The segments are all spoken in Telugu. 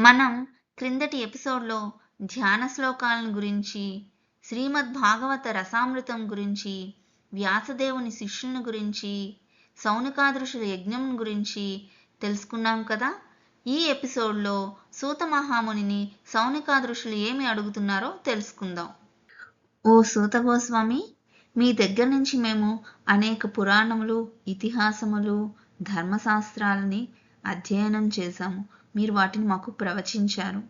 మనం క్రిందటి ఎపిసోడ్లో ధ్యాన శ్లోకాలను గురించి శ్రీమద్ భాగవత రసామృతం గురించి వ్యాసదేవుని శిష్యుని గురించి సౌనికాదృశుల యజ్ఞం గురించి తెలుసుకున్నాం కదా? ఈ ఎపిసోడ్లో సూత మహామునిని సౌనికాదృశులు ఏమి అడుగుతున్నారో తెలుసుకుందాం. ఓ సూత గోస్వామి మీ దగ్గర నుంచి మేము అనేక పురాణములు ఇతిహాసములు ధర్మశాస్త్రాలని అధ్యయనం చేశాము. మీరు వాటిని మాకు ప్రవచించారు.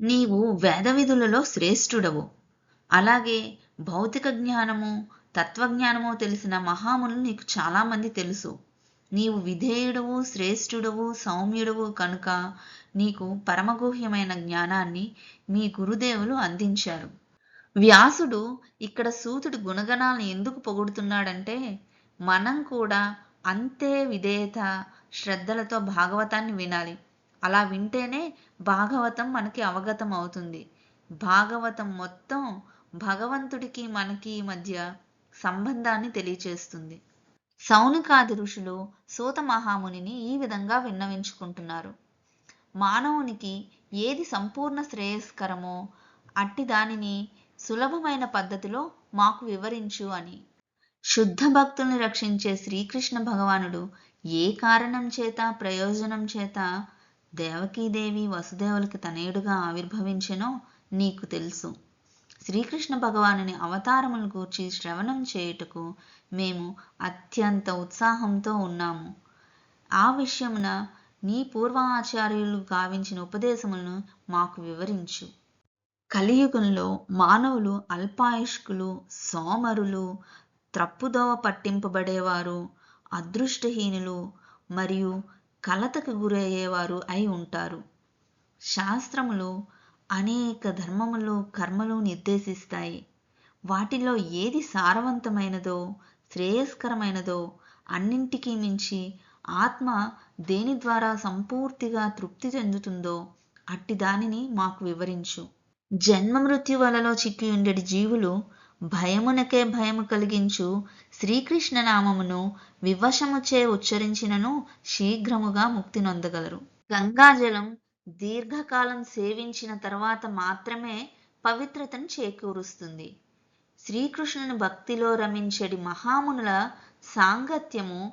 నీవు వేదవిధులలో శ్రేష్ఠుడవు. అలాగే భౌతిక జ్ఞానము తత్వజ్ఞానము తెలిసిన మహాములు నీకు చాలామంది తెలుసు. నీవు విధేయుడవు శ్రేష్ఠుడవు సౌమ్యుడవు కనుక నీకు పరమగుహ్యమైన జ్ఞానాన్ని మీ గురుదేవులు అందించారు. వ్యాసుడు ఇక్కడ సూతుడి గుణగణాలను ఎందుకు పొగుడుతున్నాడంటే మనం కూడా అంతే విధేయత శ్రద్ధలతో భాగవతాన్ని వినాలి. అలా వింటేనే భాగవతం మనకి అవగతం అవుతుంది భాగవతం మొత్తం భగవంతుడికి మనకి మధ్య సంబంధాన్ని తెలియచేస్తుంది. సౌనికాది ఋషులు సూత మహామునిని ఈ విధంగా విన్నవించుకుంటున్నారు. మానవునికి ఏది సంపూర్ణ శ్రేయస్కరమో అట్టి దానిని సులభమైన పద్ధతిలో మాకు వివరించు అని. శుద్ధ భక్తుల్ని రక్షించే శ్రీకృష్ణ భగవానుడు ఏ కారణం చేత ప్రయోజనం చేత దేవకీదేవి వసుదేవులకి తనయుడుగా ఆవిర్భవించెనో నీకు తెలుసు. శ్రీకృష్ణ భగవానుని అవతారములను గూర్చి శ్రవణం చేయుటకు మేము అత్యంత ఉత్సాహంతో ఉన్నాము. ఆ విషయమున నీ పూర్వాచార్యులు గావించిన ఉపదేశములను మాకు వివరించు. కలియుగంలో మానవులు అల్పాయుష్కులు సోమరులు త్రప్పుదోవ పట్టింపబడేవారు అదృష్టహీనులు మరియు కలతకు గురయ్యేవారు అయి ఉంటారు. శాస్త్రములు అనేక ధర్మములు కర్మలు నిర్దేశిస్తాయి. వాటిలో ఏది సారవంతమైనదో శ్రేయస్కరమైనదో అన్నింటికీ మించి ఆత్మ దేని ద్వారా సంపూర్తిగా తృప్తి చెందుతుందో అట్టి దానిని మాకు వివరించు. జన్మ మృత్యు వలలో చిక్కి ఉండేటి జీవులు భయమునకే భయము కలిగించు శ్రీకృష్ణ నామమును వివశముచే ఉచ్చరించినను శీఘ్రముగా ముక్తి నొందగలరు. గంగాజలం దీర్ఘకాలం సేవించిన తర్వాత మాత్రమే పవిత్రతను చేకూరుస్తుంది. శ్రీకృష్ణుని భక్తిలో రమించడి మహామునుల సాంగత్యము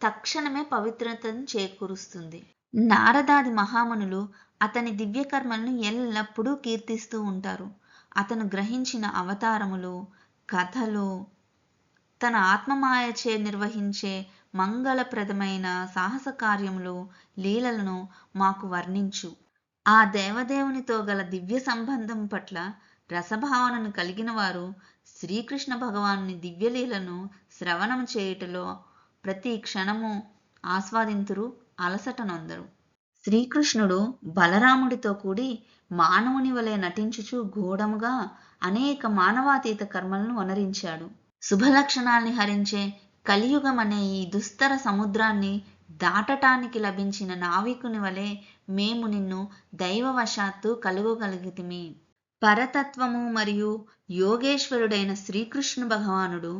తక్షణమే పవిత్రతను చేకూరుస్తుంది. నారదాది మహామునులు అతని దివ్యకర్మలను ఎల్లప్పుడూ కీర్తిస్తూ ఉంటారు. అతను గ్రహించిన అవతారములు కథలు తన ఆత్మమాయచే నిర్వహించే మంగళప్రదమైన సాహస కార్యములు లీలలను మాకు వర్ణించు. ఆ దేవదేవునితో గల దివ్య సంబంధం పట్ల రసభావనను కలిగిన వారు శ్రీకృష్ణ భగవాను దివ్యలీలను శ్రవణం చేయుటలో ప్రతి క్షణము ఆస్వాదింతురు అలసట నొందరు. శ్రీకృష్ణుడు బలరాముడితో కూడి మానవుని వలె నటించుచు ఘోడముగా అనేక మానవాతీత కర్మలను వనరించాడు. శుభలక్షణాల్ని హరించే కలియుగం అనే ఈ దుస్తర సముద్రాన్ని దాటటానికి లభించిన నావికుని వలె మేము నిన్ను దైవవశాత్తు కలుగగలిగితిమి. పరతత్వము మరియు యోగేశ్వరుడైన శ్రీకృష్ణ భగవానుడు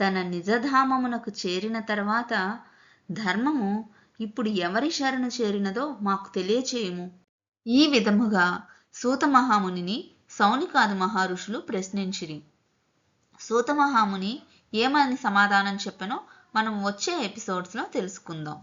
తన నిజధామమునకు చేరిన తర్వాత ధర్మము ఇప్పుడు ఎవరి శరణు చేరినదో మాకు తెలియచేయము. ఈ విధముగా సూత మహామునిని సౌనికాది మహర్షులు ప్రశ్నించిరి. సూత మహాముని ఏమని సమాధానం చెప్పనో మనం వచ్చే ఎపిసోడ్స్లో తెలుసుకుందాం.